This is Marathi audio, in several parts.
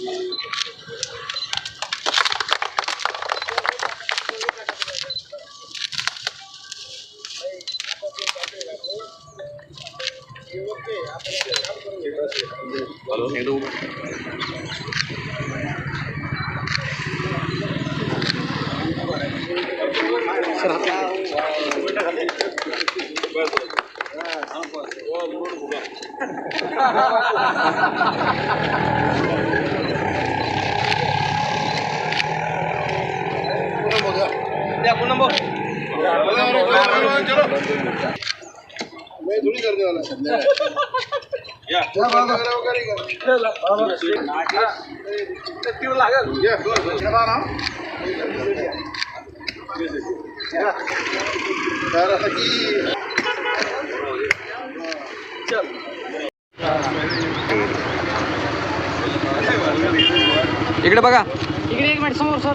द्या फोन नंबर या इकडे बघा. इकडे एक मिनिट समोर सर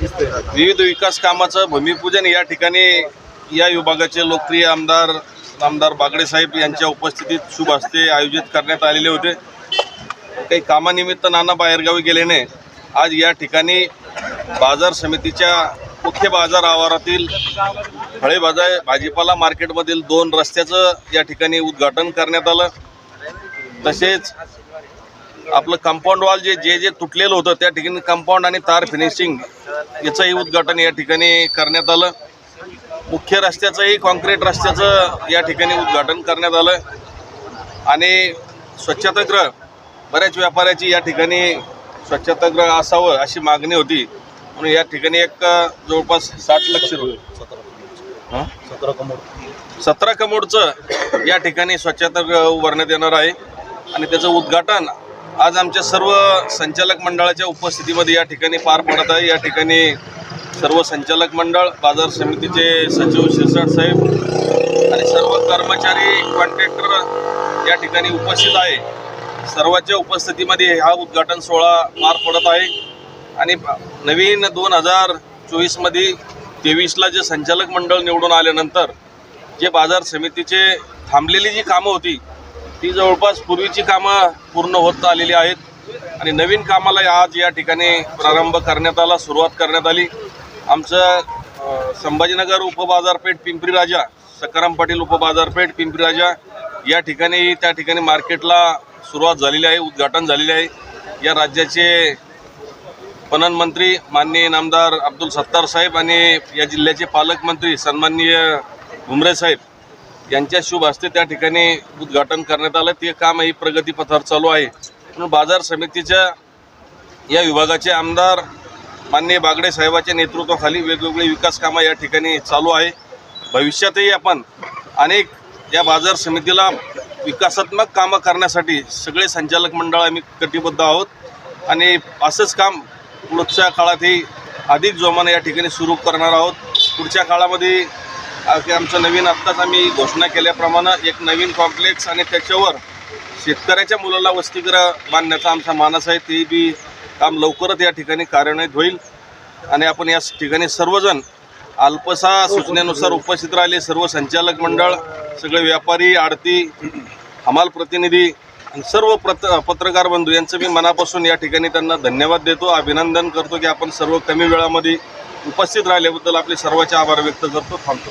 विविध विकास कामाचं भूमिपूजन या ठिकाणी या विभागाचे लोकप्रिय आमदार आमदार बागडे साहेब यांच्या उपस्थितीत शुभ हस्ते आयोजित करण्यात आलेले होते. काही कामानिमित्त नाना बाहेरगावी गेल्याने आज या ठिकाणी बाजार समितीच्या मुख्य बाजार आवारातील फळे बाजार भाजीपाला मार्केटमधील दोन रस्त्याचं या ठिकाणी उद्घाटन करण्यात आलं. तसेच आपलं कंपाऊंड वॉल जे जे जे तुटलेलं होतं त्या ठिकाणी कंपाऊंड आणि तार फिनिशिंग याचंही उद्घाटन या ठिकाणी करण्यात आलं. मुख्य रस्त्याचंही कॉन्क्रीट रस्त्याचं या ठिकाणी उद्घाटन करण्यात आलं. आणि स्वच्छतागृह बऱ्याच व्यापाऱ्याची या ठिकाणी स्वच्छतागृह असावं अशी मागणी होती. म्हणून या ठिकाणी एक जवळपास साठ लक्ष रुपये. सतरा कमोडचं या ठिकाणी स्वच्छतागृह उभारण्यात येणार आहे. आणि त्याचं उद्घाटन आज आमच्या सर्व संचालक मंडळाच्या उपस्थितीमध्ये या ठिकाणी पार पडत आहे. या ठिकाणी सर्व संचालक मंडळ बाजार समितीचे सचिव शिरसाट साहेब आणि सर्व कर्मचारी कॉन्ट्रॅक्टर या ठिकाणी उपस्थित आहे. सर्वांच्या उपस्थितीमध्ये हा उद्घाटन सोहळा पार पडत आहे. आणि नवीन दोन हजार चोवीसमध्ये तेवीसला जे संचालक मंडळ निवडून आल्यानंतर जे बाजार समितीचे थांबलेली जी कामं होती ती जवळपास पूर्वीची कामं पूर्ण होत आलेली आहेत. आणि नवीन कामाला आज या ठिकाणी प्रारंभ करण्यात आला सुरुवात करण्यात आली. आमचं संभाजीनगर उपबाजारपेठ पिंपरी राजा सकाराम पाटील उपबाजारपेठ पिंपरी राजा या ठिकाणी त्या ठिकाणी मार्केटला सुरुवात झालेली आहे उद्घाटन झालेले आहे. या राज्याचे पणन मंत्री माननीय नामदार अब्दुल सत्तार साहेब आणि या जिल्ह्याचे पालकमंत्री सन्माननीय भुमरे साहेब यांच्या शुभ हस्ते त्या ठिकाणी उद्घाटन करण्यात आलं. ते कामही प्रगतीपथावर चालू आहे. म्हणून बाजार समितीच्या या विभागाचे आमदार माननीय बागडे साहेबाच्या नेतृत्वाखाली वेगवेगळी विकास कामं या ठिकाणी चालू आहे. भविष्यातही आपण अनेक या बाजार समितीला विकासात्मक कामं करण्यासाठी सगळे संचालक मंडळ आम्ही कटिबद्ध आहोत. आणि असंच काम पुढच्या काळातही अधिक जोमाने या ठिकाणी सुरू करणार आहोत. पुढच्या काळामध्ये की आमचं नवीन आत्ताच आम्ही घोषणा केल्याप्रमाणे एक नवीन कॉम्प्लेक्स आणि त्याच्यावर शेतकऱ्याच्या मुलाला वसतिगृह बांधण्याचा आमचा मानस आहे. ते बी काम लवकरच या ठिकाणी कार्यान्वित होईल. आणि आपण या ठिकाणी सर्वजण अल्पसा सूचनेनुसार उपस्थित राहिले. सर्व संचालक मंडळ सगळे व्यापारी आडती हमाल प्रतिनिधी आणि सर्व प्रत पत्रकार बंधू यांचं मी मनापासून या ठिकाणी त्यांना धन्यवाद देतो. अभिनंदन करतो की आपण सर्व कमी वेळामध्ये उपस्थित राहिल्याबद्दल आपले सर्वांचे आभार व्यक्त करतो. थांबतो.